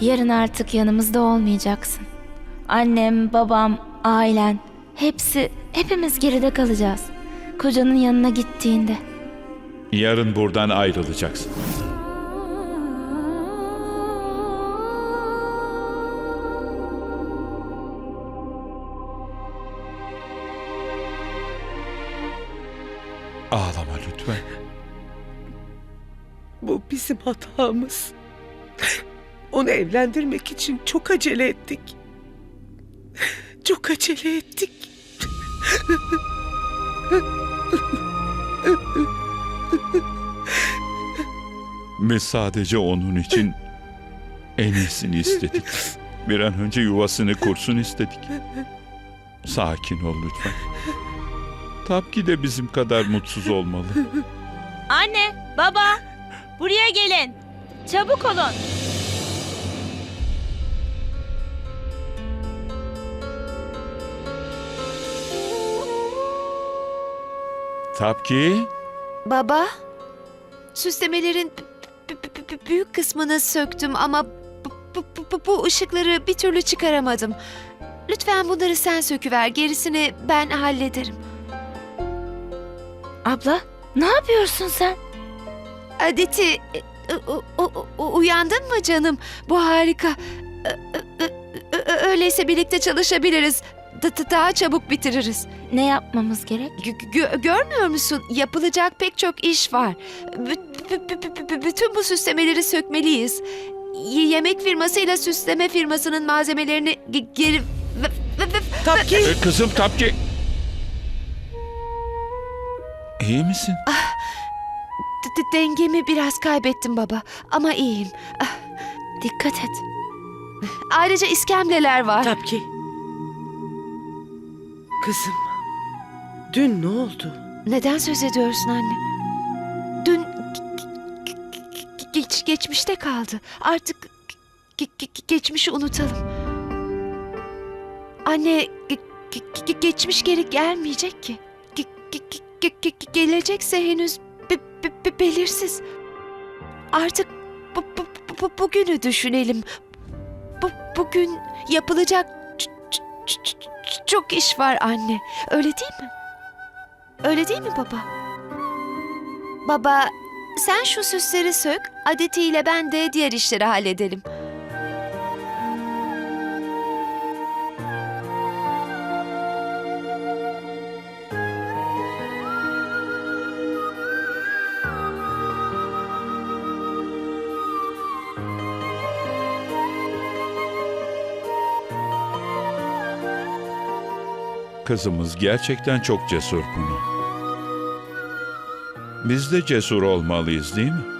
Yarın artık yanımızda olmayacaksın. Annem, babam, ailen hepsi hepimiz geride kalacağız. Kocanın yanına gittiğinde. Yarın buradan ayrılacaksın. Ağlama lütfen. Bu bizim hatamız. Onu evlendirmek için çok acele ettik. Çok acele ettik. Biz sadece onun için en iyisini istedik. Bir an önce yuvasını kursun istedik. Sakin ol lütfen. Tapki de bizim kadar mutsuz olmalı. Anne, baba, buraya gelin. Çabuk olun. Tapki, Baba, süslemelerin büyük kısmını söktüm ama bu, ışıkları bir türlü çıkaramadım. Lütfen bunları sen söküver, gerisini ben hallederim. Abla, ne yapıyorsun sen? Adeti, e, u- uyandın mı canım? Bu harika. Öyleyse birlikte çalışabiliriz. Da- da- Daha çabuk bitiririz. Ne yapmamız gerek? Gö- gö- görmüyor musun? Yapılacak pek çok iş var. Bü- bü- bü- bü- bütün bu süslemeleri sökmeliyiz. Y- yemek firmasıyla süsleme firmasının malzemelerini ge- geri... Tapki. e, kızım Tapki. İyi misin? d- d- dengemi biraz kaybettim baba. Ama iyiyim. Dikkat et. Ayrıca iskemleler var. Tapki. Kızım. Dün ne oldu? Neden söz ediyorsun anne? Dün ge- ge- geç, geçmişte kaldı. Artık ge- ge- geçmişi unutalım. Anne ge- ge- ge- geçmiş geri gelmeyecek ki. Ge- ge- ge- ge- ge- gelecekse henüz be- be- be- belirsiz. Artık bu, bu, bu- bugünü düşünelim. Bu, bugün yapılacak çok iş var anne. Öyle değil mi? Öyle değil mi baba? Baba, sen şu süsleri sök, adetiyle ben de diğer işleri halledelim. Kızımız gerçekten çok cesur bunu. Biz de cesur olmalıyız değil mi?